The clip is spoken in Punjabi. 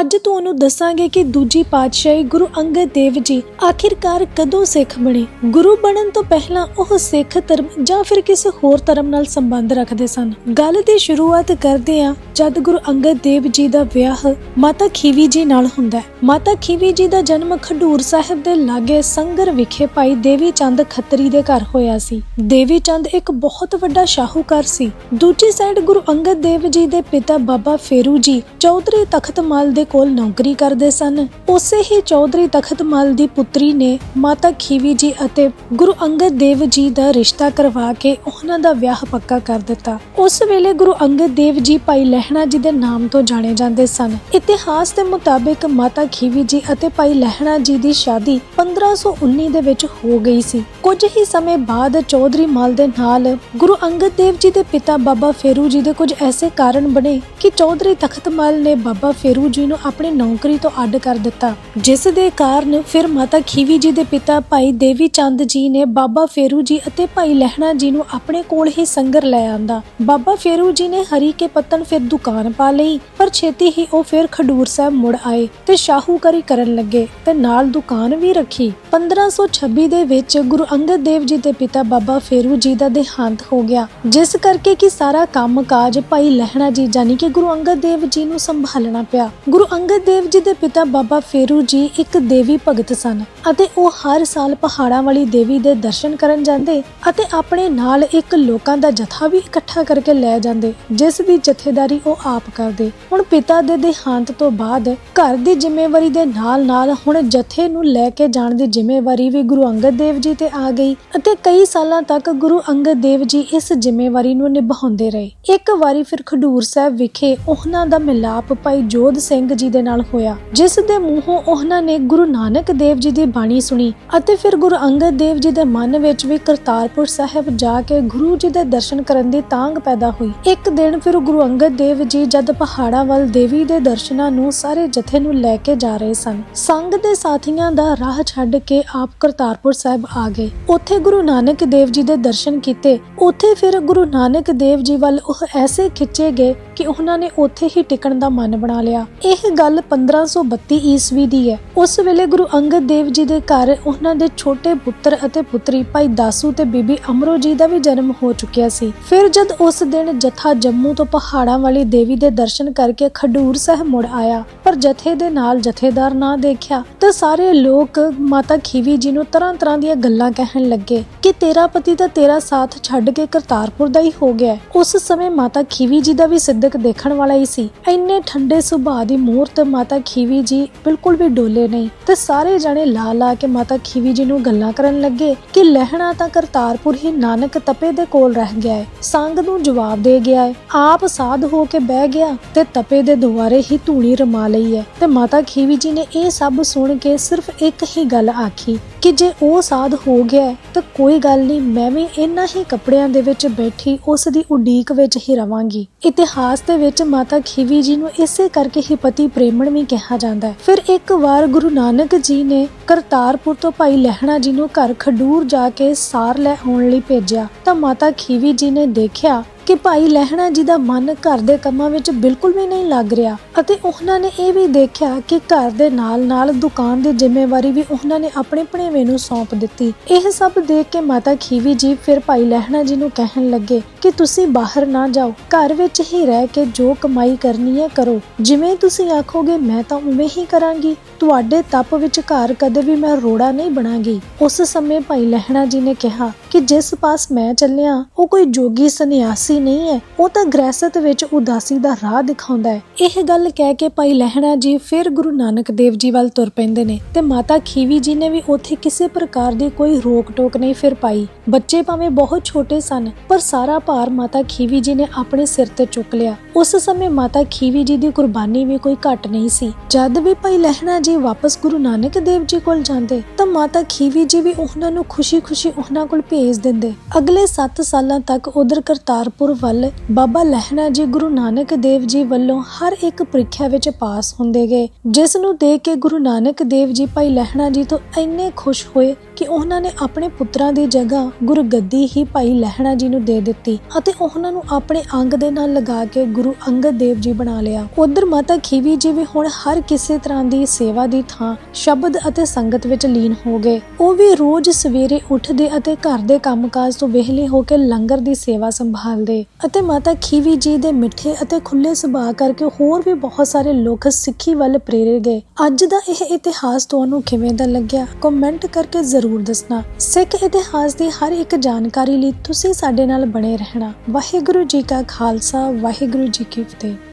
ਅੱਜ ਤੁਹਾਨੂੰ ਦੱਸਾਂਗੇ ਕਿ ਦੂਜੀ ਪਾਤਸ਼ਾਹੀ ਗੁਰੂ ਅੰਗਦ ਦੇਵ ਜੀ ਆਖਿਰਕਾਰ ਕਦੋਂ ਸਿੱਖ ਬਣੇ? ਗੁਰੂ ਬਣਨ ਤੋਂ ਪਹਿਲਾਂ ਉਹ ਸਿੱਖ ਧਰਮ ਜਾਂ ਫਿਰ ਕਿਸੇ ਹੋਰ ਧਰਮ ਨਾਲ ਸੰਬੰਧ ਰੱਖਦੇ ਸਨ? ਗੱਲ ਦੀ ਸ਼ੁਰੂਆਤ ਕਰਦੇ ਹਾਂ ਜਦ ਗੁਰੂ ਅੰਗਦ ਦੇਵ ਜੀ ਦਾ ਵਿਆਹ ਮਾਤਾ ਖੀਵੀ ਜੀ ਨਾਲ ਹੁੰਦਾ ਹੈ। ਮਾਤਾ ਖੀਵੀ ਜੀ ਦਾ ਜਨਮ ਖਡੂਰ ਸਾਹਿਬ ਦੇ ਲਾਗੇ ਸੰਗਰ ਵਿਖੇ ਭਾਈ ਦੇਵੀ ਚੰਦ ਖੱਤਰੀ ਦੇ ਘਰ ਹੋਇਆ ਸੀ। ਦੇਵੀ ਚੰਦ ਇੱਕ ਬਹੁਤ ਵੱਡਾ ਸ਼ਾਹੂਕਾਰ ਸੀ। ਦੂਜੀ ਸਾਈਡ ਗੁਰੂ ਅੰਗਦ ਦੇਵ ਜੀ ਦੇ ਪਿਤਾ ਬਾਬਾ ਫੇਰੂ ਜੀ ਚੌਧਰੀ ਤਖ਼ਤ ਮਾਲ ਦੇ ਕੋਲ ਨੌਕਰੀ ਕਰਦੇ ਸਨ। ਉਸੇ ਹੀ ਚੌਧਰੀ ਤਖਤਮਾਲ ਦੀ ਪੁੱਤਰੀ ਨੇ ਮਾਤਾ ਖੀਵੀ ਜੀ ਅਤੇ ਗੁਰੂ ਅੰਗਦ ਦੇਵ ਜੀ ਦਾ ਰਿਸ਼ਤਾ ਕਰਵਾ ਕੇ ਉਹਨਾਂ ਦਾ ਵਿਆਹ ਪੱਕਾ ਕਰ ਦਿੱਤਾ। ਉਸ ਵੇਲੇ ਗੁਰੂ ਅੰਗਦ ਦੇਵ ਜੀ ਭਾਈ ਲਹਿਣਾ ਜੀ ਦੇ ਨਾਮ ਤੋਂ ਜਾਣੇ ਜਾਂਦੇ ਸਨ। ਇਤਿਹਾਸ ਦੇ ਮੁਤਾਬਿਕ ਮਾਤਾ ਖੀਵੀ ਜੀ ਅਤੇ ਭਾਈ ਲਹਿਣਾ ਜੀ ਦੀ ਸ਼ਾਦੀ 1519 ਦੇ ਵਿੱਚ ਹੋ ਗਈ ਸੀ। ਕੁਝ ਹੀ ਸਮੇਂ ਬਾਅਦ ਚੌਧਰੀ ਮਾਲ ਦੇ ਨਾਲ ਗੁਰੂ ਅੰਗਦ ਦੇਵ ਜੀ ਦੇ ਪਿਤਾ ਬਾਬਾ ਫੇਰੂ ਜੀ ਦੇ ਕੁਝ ਐਸੇ ਕਾਰਨ ਬਣੇ ਕਿ ਚੌਧਰੀ ਤਖਤਮਲ ਨੇ ਬਾਬਾ ਫੇਰੂ ਜੀ ਨੂੰ ਆਪਣੀ ਨੌਕਰੀ ਤੋਂ ਅੱਡ ਕਰ ਦਿੱਤਾ। ਜਿਸ ਦੇ ਕਾਰਨ ਫਿਰ ਮਾਤਾ ਖੀਵੀ ਜੀ ਦੇ ਪਿਤਾ ਭਾਈ ਦੇਵੀ ਚੰਦ ਜੀ ਨੇ ਬਾਬਾ ਫੇਰੂ ਜੀ ਅਤੇ ਭਾਈ ਲਹਿਣਾ ਜੀ ਨੂੰ ਆਪਣੇ ਕੋਲ ਹੀ ਸੰਗਰ ਲੈ ਆਂਦਾ। ਬਾਬਾ ਫੇਰੂ ਜੀ ਨੇ ਹਰੀ ਕੇ ਪੱਤਨ ਫਿਰ ਦੁਕਾਨ ਪਾ ਲਈ, ਪਰ ਛੇਤੀ ਹੀ ਉਹ ਫਿਰ ਖਡੂਰ ਸਾਹਿਬ ਮੁੜ ਆਏ ਤੇ ਸ਼ਾਹੂਕਾਰੀ ਕਰਨ ਲੱਗੇ ਤੇ ਨਾਲ ਦੁਕਾਨ ਵੀ ਰੱਖੀ। 1526 ਦੇ ਵਿੱਚ ਗੁਰੂ ਅੰਗਦ ਦੇਵ ਜੀ ਦੇ ਪਿਤਾ ਬਾਬਾ ਫੇਰੂ ਜੀ ਦਾ ਦੇਹਾਂਤ ਹੋ ਗਿਆ, ਜਿਸ ਕਰਕੇ ਕਿ ਸਾਰਾ ਕੰਮਕਾਜ ਭਾਈ ਲਹਿਣਾ ਜੀ ਜਾਨੀ ਕਿ ਗੁਰੂ ਅੰਗਦ ਦੇਵ ਜੀ ਨੂੰ ਸੰਭਾਲਣਾ ਪਿਆ। ਗੁਰੂ ਗੁਰੂ ਅੰਗਦ ਦੇਵ ਜੀ ਦੇ ਪਿਤਾ ਬਾਬਾ ਫੇਰੂ ਜੀ ਇੱਕ ਦੇਵੀ ਭਗਤ ਸਨ ਅਤੇ ਉਹ ਹਰ ਸਾਲ ਪਹਾੜਾਂ ਵਾਲੀ ਦੇਵੀ ਦੇ ਦਰਸ਼ਨ ਕਰਨ ਜਾਂਦੇ ਅਤੇ ਆਪਣੇ ਨਾਲ ਇੱਕ ਲੋਕਾਂ ਦਾ ਜਥਾ ਵੀ ਇਕੱਠਾ ਕਰਕੇ ਲੈ ਜਾਂਦੇ, ਜਿਸ ਦੀ ਜਥੇਦਾਰੀ ਉਹ ਆਪ ਕਰਦੇ। ਹੁਣ ਪਿਤਾ ਦੇ ਦੇਹਾਂਤ ਤੋਂ ਬਾਅਦ ਘਰ ਦੀ ਜ਼ਿੰਮੇਵਾਰੀ ਦੇ ਨਾਲ-ਨਾਲ ਹੁਣ ਜਥੇ ਨੂੰ ਲੈ ਕੇ ਜਾਣ ਦੀ ਜ਼ਿੰਮੇਵਾਰੀ ਵੀ ਗੁਰੂ ਅੰਗਦ ਦੇਵ ਜੀ ਤੇ ਆ ਗਈ ਅਤੇ ਕਈ ਸਾਲਾਂ ਤੱਕ ਗੁਰੂ ਅੰਗਦ ਦੇਵ ਜੀ ਇਸ ਜ਼ਿੰਮੇਵਾਰੀ ਨੂੰ ਨਿਭਾਉਂਦੇ ਰਹੇ। ਇੱਕ ਵਾਰੀ ਫਿਰ ਖਡੂਰ ਸਾਹਿਬ ਵਿਖੇ ਉਹਨਾਂ ਦਾ ਮਿਲਾਪ ਭਾਈ ਜੋਧ ਸਿੰਘ ਜੀ ਦੇ ਨਾਲ ਹੋਇਆ, ਜਿਸ ਦੇ ਮੂੰਹੋਂ ਉਹਨਾਂ ਨੇ ਗੁਰੂ ਨਾਨਕ ਦੇਵ ਜੀ ਦੀ ਬਾਣੀ ਸੁਣੀ ਅਤੇ ਫਿਰ ਗੁਰੂ ਅੰਗਦ ਦੇਵ ਜੀ ਦੇ ਮਨ ਵਿੱਚ ਵੀ ਕਰਤਾਰਪੁਰ ਸਾਹਿਬ ਜਾ ਕੇ ਗੁਰੂ ਜੀ ਦੇ ਦਰਸ਼ਨ ਕਰਨ ਦੀ ਤਾਂਗ ਪੈਦਾ ਹੋਈ। ਇੱਕ ਦਿਨ ਫਿਰ ਗੁਰੂ ਅੰਗਦ ਦੇਵ ਜੀ ਜਦ ਪਹਾੜਾਂ ਵੱਲ ਦੇਵੀ ਦੇ ਦਰਸ਼ਨਾਂ ਨੂੰ ਸਾਰੇ ਜਥੇ ਨੂੰ ਲੈ ਕੇ ਜਾ ਰਹੇ ਸਨ, ਸੰਗ ਦੇ ਸਾਥੀਆਂ ਦਾ ਰਾਹ ਛੱਡ ਕੇ ਆਪ ਕਰਤਾਰਪੁਰ ਸਾਹਿਬ ਆ ਗਏ। ਉੱਥੇ ਗੁਰੂ ਨਾਨਕ ਦੇਵ ਜੀ ਦੇ ਦਰਸ਼ਨ ਕੀਤੇ, ਉੱਥੇ ਫਿਰ ਗੁਰੂ ਨਾਨਕ ਦੇਵ ਜੀ ਵੱਲ ਉਹ ਐਸੇ ਖਿੱਚੇ ਗਏ ਕਿ ਉਹਨਾਂ ਨੇ ਉੱਥੇ ਹੀ ਟਿਕਣ ਦਾ ਮਨ ਬਣਾ ਲਿਆ। ਇਹ ਗੱਲ 1532 ਈਸਵੀ ਦੀ ਹੈ। ਉਸ ਵੇਲੇ ਗੁਰੂ ਅੰਗਦ ਦੇਵ ਜੀ ਦੇ ਘਰ ਉਹਨਾਂ ਦੇ ਛੋਟੇ ਪੁੱਤਰ ਅਤੇ ਪੁੱਤਰੀ ਭਾਈ ਦਾਸੂ ਤੇ ਬੀਬੀ ਅਮਰੋ ਜੀ ਦਾ ਵੀ ਜਨਮ ਹੋ ਚੁੱਕਿਆ ਸੀ। ਫਿਰ ਜਦ ਉਸ ਦਿਨ ਜਥਾ ਜੰਮੂ ਤੋਂ ਪਹਾੜਾਂ ਵਾਲੀ ਦੇਵੀ ਦੇ ਦਰਸ਼ਨ ਕਰਕੇ ਖਡੂਰ ਸਾਹਿਬ ਮੁੜ ਆਇਆ, ਪਰ ਜਥੇ ਦੇ ਨਾਲ ਜਥੇਦਾਰ ਨਾ ਦੇਖਿਆ, ਤਾਂ ਸਾਰੇ ਲੋਕ ਮਾਤਾ ਖੀਵੀ ਜੀ ਨੂੰ ਤਰ੍ਹਾਂ ਤਰ੍ਹਾਂ ਦੀਆਂ ਗੱਲਾਂ ਕਹਿਣ ਲੱਗੇ ਕਿ ਤੇਰਾ ਪਤੀ ਤਾਂ ਤੇਰਾ ਸਾਥ ਛੱਡ ਕੇ ਕਰਤਾਰਪੁਰ ਦਾ ਹੀ ਹੋ ਗਿਆ ਉਸ ਸਮੇਂ ਮਾਤਾ ਖੀਵੀ ਜੀ ਦਾ ਵੀ ਸਿੱਧਕ ਦੇਖਣ ਵਾਲਾ ਹੀ ਸੀ। ਇੰਨੇ ਠੰਡੇ ਸੁਭਾਅ ਦੀ ਮੂਰਤ ਮਾਤਾ ਖੀਵੀ ਜੀ ਬਿਲਕੁਲ ਵੀ ਡੋਲੇ ਨਹੀਂ। ਤੇ ਸਾਰੇ ਜਣੇ ਲਾ ਲਾ ਕੇ ਮਾਤਾ ਖੀਵੀ ਜੀ ਨੂੰ ਗੱਲਾਂ ਕਰਨ ਲੱਗੇ ਕਿ ਲਹਿਣਾ ਤਾਂ ਕਰਤਾਰਪੁਰ ਹੀ ਨਾਨਕ ਤਪੇ ਦੇ ਕੋਲ ਰਹਿ ਗਿਆ ਹੈ। ਸੰਗ ਨੂੰ ਜਵਾਬ ਦੇ ਗਿਆ ਹੈ, ਆਪ ਸਾਧ ਹੋ ਕੇ ਬਹਿ ਗਿਆ ਤੇ ਤਪੇ ਦੇ ਦੁਆਰੇ ਹੀ ਧੂਣੀ ਰਮਾ ਲਈ ਹੈ। ਤੇ ਮਾਤਾ ਖੀਵੀ ਜੀ ਨੇ ਇਹ ਸਭ ਸੁਣ ਕੇ ਸਿਰਫ ਇੱਕ ਹੀ ਗੱਲ ਆਖੀ ਕਿ ਜੇ ਉਹ ਸਾਧ ਹੋ ਗਿਆ ਤਾਂ ਕੋਈ ਗੱਲ ਨਹੀਂ, ਮੈਂ ਵੀ ਇਨ੍ਹਾਂ ਹੀ ਕੱਪੜਿਆਂ ਦੇ ਵਿੱਚ ਬੈਠੀ ਉਸ ਦੀ ਉਡੀਕ ਵਿੱਚ ਹੀ ਰਵਾਂਗੀ। ਇਤਿਹਾਸ ਦੇ ਵਿੱਚ ਮਾਤਾ ਖੀਵੀ ਜੀ ਨੂੰ ਇਸੇ ਕਰਕੇ ਹੀ ਪਤੀ ਪ੍ਰੇਮਣ ਵੀ ਕਿਹਾ ਜਾਂਦਾ ਹੈ। ਫਿਰ ਇੱਕ ਵਾਰ ਗੁਰੂ ਨਾਨਕ ਜੀ ਨੇ ਕਰਤਾਰਪੁਰ ਤੋਂ ਭਾਈ ਲਹਿਣਾ ਜੀ ਨੂੰ ਘਰ ਖਡੂਰ ਜਾ ਕੇ ਸਾਰ ਲੈ ਆਉਣ ਲਈ ਭੇਜਿਆ ਤਾਂ ਮਾਤਾ ਖੀਵੀ ਜੀ ਨੇ ਦੇਖਿਆ ਕਿ ਭਾਈ ਲਹਿਣਾ ਜੀ ਦਾ ਮਨ ਘਰ ਦੇ ਕੰਮਾਂ ਵਿੱਚ ਬਿਲਕੁਲ ਵੀ ਨਹੀਂ ਲੱਗ ਰਿਹਾ ਅਤੇ ਉਹਨਾਂ ਨੇ ਇਹ ਵੀ ਦੇਖਿਆ ਕਿ ਘਰ ਦੇ ਨਾਲ-ਨਾਲ ਦੁਕਾਨ ਦੀ ਜ਼ਿੰਮੇਵਾਰੀ ਵੀ ਉਹਨਾਂ ਨੇ ਆਪਣੇ ਭਣੇਵੇਂ ਨੂੰ ਸੌਂਪ ਦਿੱਤੀ। ਇਹ ਸਭ ਦੇਖ ਕੇ ਮਾਤਾ ਖੀਵੀ ਜੀ ਫਿਰ ਭਾਈ ਲਹਿਣਾ ਜੀ ਨੂੰ ਕਹਿਣ ਲੱਗੇ ਕਿ ਤੁਸੀਂ ਬਾਹਰ ਨਾ ਜਾਓ, ਘਰ ਵਿੱਚ ਹੀ ਰਹਿ ਕੇ ਜੋ ਕਮਾਈ ਕਰਨੀ ਹੈ ਕਰੋ। ਜਿਵੇਂ ਤੁਸੀਂ ਆਖੋਗੇ, ਮੈਂ ਤਾਂ ਉਵੇਂ ਹੀ ਕਰਾਂਗੀ। ਤੁਹਾਡੇ ਤਪ ਵਿੱਚ ਘਰ ਕਦੇ ਵੀ ਮੈਂ ਰੋੜਾ ਨਹੀਂ ਬਣਾਂਗੀ। ਉਸ ਸਮੇਂ ਭਾਈ ਲਹਿਣਾ ਜੀ ਨੇ ਕਿਹਾ ਕਿ ਜਿਸ ਪਾਸ ਮੈਂ ਚੱਲਿਆ, ਉਹ ਕੋਈ ਜੋਗੀ ਸੰਨਿਆਸੀ ਨਹੀਂ ਹੈ। ਉਹ ਤਾਂ ਗ੍ਰਹਿਸਤ ਵਿੱਚ ਉਦਾਸੀ ਦਾ ਰਾਹ ਦਿਖਾਉਂਦਾ ਹੈ। ਇਹ ਗੱਲ ਕਹਿ ਕੇ ਭਾਈ ਲਹਿਣਾ ਜੀ ਫਿਰ ਗੁਰੂ ਨਾਨਕ ਦੇਵ ਜੀ ਵੱਲ ਤੁਰ ਪੈਂਦੇ ਨੇ ਤੇ ਮਾਤਾ ਖੀਵੀ ਜੀ ਨੇ ਵੀ ਉੱਥੇ ਕਿਸੇ ਪ੍ਰਕਾਰ ਦੀ ਕੋਈ ਰੋਕ ਟੋਕ ਨਹੀਂ ਫਿਰ ਪਾਈ। ਬੱਚੇ ਭਾਵੇਂ ਬਹੁਤ ਛੋਟੇ ਸਨ, ਪਰ ਸਾਰਾ ਭਾਰ ਮਾਤਾ ਖੀਵੀ ਜੀ ਨੇ ਆਪਣੇ ਸਿਰ ਤੇ ਚੁੱਕ ਲਿਆ। ਉਸ ਸਮੇਂ ਮਾਤਾ ਖੀਵੀ ਜੀ ਦੀ ਕੁਰਬਾਨੀ ਵੀ ਕੋਈ ਘੱਟ ਨਹੀਂ ਸੀ। ਜਦ ਵੀ ਭਾਈ ਲਹਿਣਾ ਜੀ ਵਾਪਸ ਗੁਰੂ ਨਾਨਕ ਦੇਵ ਜੀ ਕੋਲ ਜਾਂਦੇ, ਤਾਂ ਮਾਤਾ ਖੀਵੀ ਜੀ ਵੀ ਉਹਨਾਂ ਨੂੰ ਖੁਸ਼ੀ-ਖੁਸ਼ੀ ਉਹਨਾਂ ਕੋਲ ਭੇਜ ਦਿੰਦੇ। ਅਗਲੇ 7 ਸਾਲਾਂ ਤੱਕ ਉਧਰ ਕਰਤਾਰਪੁਰ ਵੱਲ ਬਾਬਾ ਲਹਿਣਾ ਜੀ ਗੁਰੂ ਨਾਨਕ ਦੇਵ ਜੀ ਵੱਲੋਂ ਹਰ ਇੱਕ ਪ੍ਰੀਖਿਆ ਵਿੱਚ ਪਾਸ ਹੁੰਦੇ ਗਏ, ਜਿਸ ਨੂੰ ਦੇਖ ਕੇ ਗੁਰੂ ਨਾਨਕ ਦੇਵ ਜੀ ਭਾਈ ਲਹਿਣਾ ਜੀ ਤੋਂ ਇੰਨੇ ਖੁਸ਼ ਹੋਏ ਕਿ ਉਹਨਾਂ ਨੇ ਆਪਣੇ ਪੁੱਤਰਾਂ ਦੀ ਜਗ੍ਹਾ ਗੁਰਗੱਦੀ ਹੀ ਭਾਈ ਲਹਿਣਾ ਜੀ ਨੂੰ ਦੇ ਦਿੱਤੀ ਅਤੇ ਉਹਨਾਂ ਨੂੰ ਆਪਣੇ ਅੰਗ ਦੇ ਨਾਲ ਲਗਾ ਕੇ ਗੁਰੂ ਅੰਗਦ ਦੇਵ ਜੀ ਬਣਾ ਲਿਆ। ਉਧਰ ਮਾਤਾ ਖੀਵੀ ਜੀ ਵੀ ਹੁਣ ਹਰ ਕਿਸੇ ਤਰ੍ਹਾਂ ਦੀ ਸੇਵਾ ਸੇਵਾ ਦੀ ਥਾਂ ਸ਼ਬਦ ਅਤੇ ਸੰਗਤ ਵਿੱਚ ਲੀਨ ਹੋ ਗਏ। ਉਹ ਵੀ ਰੋਜ਼ ਸਵੇਰੇ ਉੱਠਦੇ ਅਤੇ ਘਰ ਦੇ ਕੰਮਕਾਜ ਤੋਂ ਵਿਹਲੇ ਹੋ ਕੇ ਲੰਗਰ ਦੀ ਸੇਵਾ ਸੰਭਾਲਦੇ। ਅਤੇ ਮਾਤਾ ਖੀਵੀ ਜੀ ਦੇ ਮਿੱਠੇ ਅਤੇ ਖੁੱਲੇ ਸੁਭਾਅ ਕਰਕੇ ਹੋਰ ਵੀ ਬਹੁਤ ਸਾਰੇ ਲੋਕ ਸਿੱਖੀ ਵੱਲ ਪ੍ਰੇਰੇ ਗਏ। ਅੱਜ ਦਾ ਇਹ ਇਤਿਹਾਸ ਤੁਹਾਨੂੰ ਕਿਵੇਂ ਦਾ ਲੱਗਿਆ? ਕਮੈਂਟ ਕਰਕੇ ਜ਼ਰੂਰ ਦੱਸਣਾ। ਸਿੱਖ ਇਤਿਹਾਸ ਦੀ ਹਰ ਇੱਕ ਜਾਣਕਾਰੀ ਲਈ ਤੁਸੀਂ ਸਾਡੇ ਨਾਲ ਬਣੇ ਰਹਿਣਾ। ਵਾਹਿਗੁਰੂ ਜੀ ਕਾ ਖਾਲਸਾ, ਵਾਹਿਗੁਰੂ ਜੀ ਕੀ ਫਤਿਹ।